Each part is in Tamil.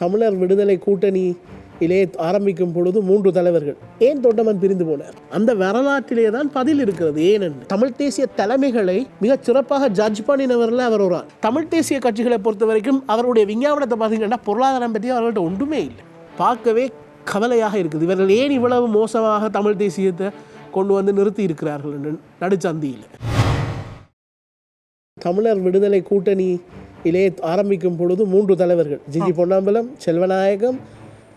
தமிழர் விடுதலை கூட்டணி இலே ஆரம்பிக்கும் பொழுது மூன்று தலைவர்கள் ஏன் தொண்டமன் பிரிந்து போனார்? அந்த வரலாற்றிலே தான் பதில் இருக்கிறது. ஏனென்று தமிழ் தேசிய தலைமைகளை மிக சிறப்பாக ஜட்ஜ் பண்ணினவரில் அவர் ஒரு தமிழ் தேசிய கட்சிகளை பொறுத்த வரைக்கும் அவருடைய விஞ்ஞாபனத்தை பார்த்தீங்கன்னா பொருளாதாரம் பற்றி அவர்கள்ட்ட ஒன்றுமே இல்லை. பார்க்கவே கவலையாக இருக்குது. இவர்கள் ஏன் இவ்வளவு மோசமாக தமிழ் தேசியத்தை கொண்டு வந்து நிறுத்தி இருக்கிறார்கள் என்று நடுச்சந்தியில். தமிழர் விடுதலை கூட்டணி இலே ஆரம்பிக்கும் பொழுது மூன்று தலைவர்கள் ஜிஜி பொன்னாம்பலம் செல்வநாயகம்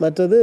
மற்றது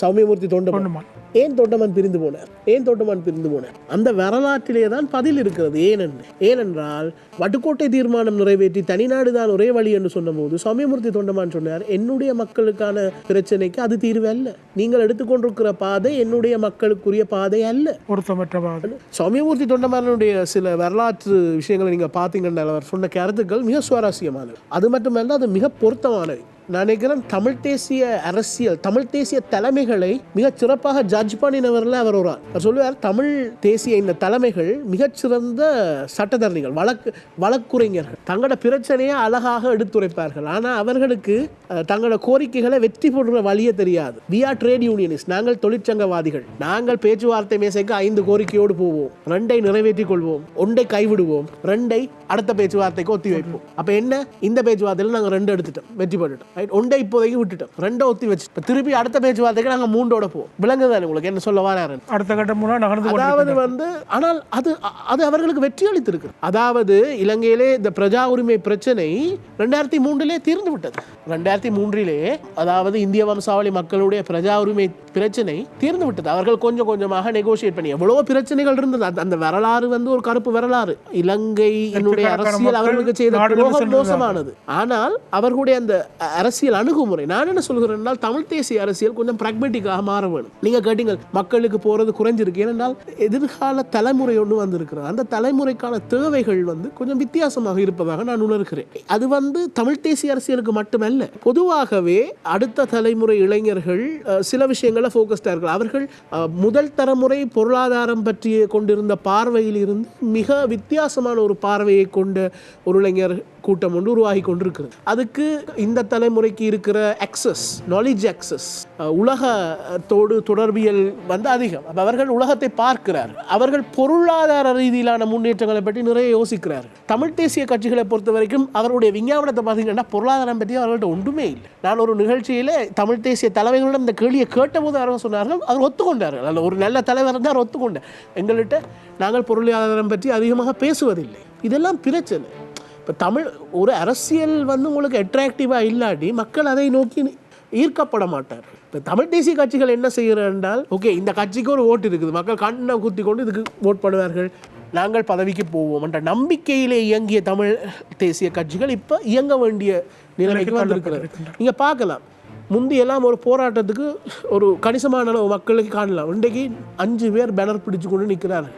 சௌமியமூர்த்தி தொண்டமன். ஏன் தொண்டமன் பிரிந்து போனார்? ஏன் தொண்டமன் பிரிந்து போனார்? அந்த வரலாற்றிலே தான் பதில் இருக்கிறது. ஏனென்று ஏனென்றால் வட்டுக்கோட்டை தீர்மானம் நிறைவேற்றி தனிநாடு தான் ஒரே வழி என்று சொன்னபோது சௌமியமூர்த்தி தொண்டமான் சொன்னார் என்னுடைய மக்களுக்கான பிரச்சனைக்கு அது தீர்வு அல்ல. நீங்கள் எடுத்துக்கொண்டிருக்கிற பாதை என்னுடைய மக்களுக்குரிய பாதை அல்ல. பொருத்தமற்ற வாதம் சௌமியமூர்த்தி தொண்டமானுடைய சில வரலாற்று விஷயங்களை நீங்கள் பார்த்தீங்கன்னா அவர் சொன்ன கருத்துக்கள் மிக சுவாரஸ்யமானது. அது மட்டுமல்ல அது மிக பொருத்தமானவை நான் நினைக்கிறேன் தமிழ் தேசிய அரசியல் தமிழ் தேசிய தலைமைகளை மிக சிறப்பாக ஜட்ஜ் பண்ணினவரில் அவர் ஒரு அவர் சொல்லுவார் தமிழ் தேசிய இந்த தலைமைகள் மிகச்சிறந்த சட்டத்தரணிகள் வழக்கு வழக்குரைஞர்கள். தங்களோட பிரச்சனையை அழகாக எடுத்துரைப்பார்கள். ஆனால் அவர்களுக்கு தங்களோட கோரிக்கைகளை வெற்றி போடுற வழியே தெரியாது. வி ஆர் ட்ரேட் யூனியனிஸ்ட் நாங்கள் தொழிற்சங்கவாதிகள். நாங்கள் பேச்சுவார்த்தை மேசைக்கு ஐந்து கோரிக்கையோடு போவோம். ரெண்டை நிறைவேற்றிக் கொள்வோம். ஒன்றை கைவிடுவோம். ரெண்டை அடுத்த பேச்சுவார்த்தைக்கு ஒத்தி வைப்போம் அப்போ என்ன? இந்த பேச்சுவார்த்தையில் நாங்கள் ரெண்டு எடுத்துட்டோம். வெற்றி பெற்றுட்டோம். ரைட் ஒன்றை இப்போதைக்கு விட்டுட்டோம். ரெண்டை ஒத்தி வச்சு இப்ப திருப்பி அடுத்த பேச்சுவார்த்தைக்கு நாங்கள் மூண்டோட போவோம். விளங்குதானே உங்களுக்கு? என்ன சொல்ல வராரு அடுத்த கட்டம் நகர்ந்து அதாவது வந்து ஆனால் அது அது அவர்களுக்கு வெற்றி அளித்திருக்கு அதாவது இலங்கையிலே இந்த பிரஜா உரிமை பிரச்சனை ரெண்டாயிரத்தி மூன்றிலே தீர்ந்து விட்டது. ரெண்டாயிரத்தி மூன்றிலே அதாவது இந்திய வம்சாவளி மக்களுடைய பிரஜா உரிமை பிரச்சனை தீர்ந்து விட்டது. அவர்கள் கொஞ்சம் கொஞ்சமாக நெகோசியேட் பண்ணி எவ்வளவோ பிரச்சனைகள் இருந்தது. அந்த- வரலாறு வந்து ஒரு கருப்பு வரலாறு. இலங்கை அரசியல் அவர்களுக்கு செய்த. மோசமானது. ஆனால் அவர்களுடைய அந்த அரசியல் அணுகுமுறை. நான் என்ன சொல்கிறேன் என்றால் தமிழ் தேசிய அரசியல் கொஞ்சம் பிராக்மெட்டிக்காக மாற வேணும் நீங்கள் கேட்டீங்க மக்களுக்கு போகிறது குறைஞ்சிருக்கு. ஏனென்றால் எதிர்கால தலைமுறை ஒன்று வந்திருக்கிறது. அந்த தலைமுறைக்கான தேவைகள் வந்து கொஞ்சம் வித்தியாசமாக இருப்பதாக நான் உணர்கிறேன். அது வந்து தமிழ் தேசிய அரசியலுக்கு மட்டுமல்ல பொதுவாகவே அடுத்த தலைமுறை இளைஞர்கள் சில விஷயங்களை ஃபோக்கஸ்டாக இருக்கிறார்கள் அவர்கள் முதல் தலைமுறை பொருளாதாரம் பற்றி கொண்டிருந்த பார்வையில் இருந்து மிக வித்தியாசமான ஒரு பார்வையை கொண்ட ஒரு இளைஞர் கூட்டம் ஒன்று உருவாகி கொண்டிருக்கிறது. அதுக்கு இந்த தலைமுறைக்கு இருக்கிற அக்சஸ் நாலேஜ் அக்சஸ் உலகத்தோடு தொடர்பியல் வந்து அதிகம் அவர்கள் உலகத்தை பார்க்கிறார். அவர்கள் பொருளாதார ரீதியிலான முன்னேற்றங்களை பற்றி நிறைய யோசிக்கிறார் தமிழ் தேசிய கட்சிகளை பொறுத்த வரைக்கும் அவருடைய விஞ்ஞாபனத்தை பார்த்தீங்கன்னா பொருளாதாரம் பற்றி அவர்கள்ட்ட ஒன்றுமே இல்லை. நான் ஒரு நிகழ்ச்சியில் தமிழ் தேசிய தலைவர்களிடம் இந்த கேள்வியை கேட்டபோது அவர்கள் சொன்னார்கள் அவர் ஒத்துக்கொண்டார்கள். அல்ல ஒரு நல்ல தலைவர் இருந்தார் ஒத்துக்கொண்டார். எங்கள்கிட்ட நாங்கள் பொருளாதாரம் பற்றி அதிகமாக பேசுவதில்லை. இதெல்லாம் பிரச்சனை. இப்போ தமிழ் ஒரு அரசியல் வந்து உங்களுக்கு அட்ராக்டிவாக இல்லாட்டி மக்கள் அதை நோக்கி ஈர்க்கப்பட மாட்டார். இப்போ தமிழ் தேசிய கட்சிகள் என்ன செய்கிறார் என்றால் ஓகே இந்த கட்சிக்கு ஒரு ஓட்டு இருக்குது. மக்கள் கண்ணை குத்தி கொண்டு இதுக்கு ஓட் பண்ணுவார்கள். நாங்கள் பதவிக்கு போவோம் என்ற நம்பிக்கையிலே இயங்கிய தமிழ் தேசிய கட்சிகள் இப்போ இயங்க வேண்டிய நிலைமைக்கு வந்திருக்கிறது. நீங்கள் பார்க்கலாம். முந்தியெல்லாம் ஒரு போராட்டத்துக்கு ஒரு கணிசமான அளவு மக்களுக்கு காணலாம். இன்றைக்கு அஞ்சு பேர் பேனர் பிடிச்சு கொண்டு நிற்கிறார்கள்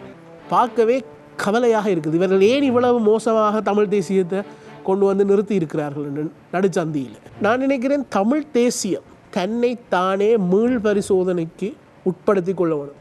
பார்க்கவே கவலையாக இருக்குது. இவர்கள் ஏன் இவ்வளவு மோசமாக தமிழ் தேசியத்தை கொண்டு வந்து நிறுத்தி இருக்கிறார்கள் என்று நடுச்சந்தியில்? நான் நினைக்கிறேன் தமிழ் தேசியம் தன்னை தானே மீள் பரிசோதனைக்கு உட்படுத்தி கொள்ள வேணும்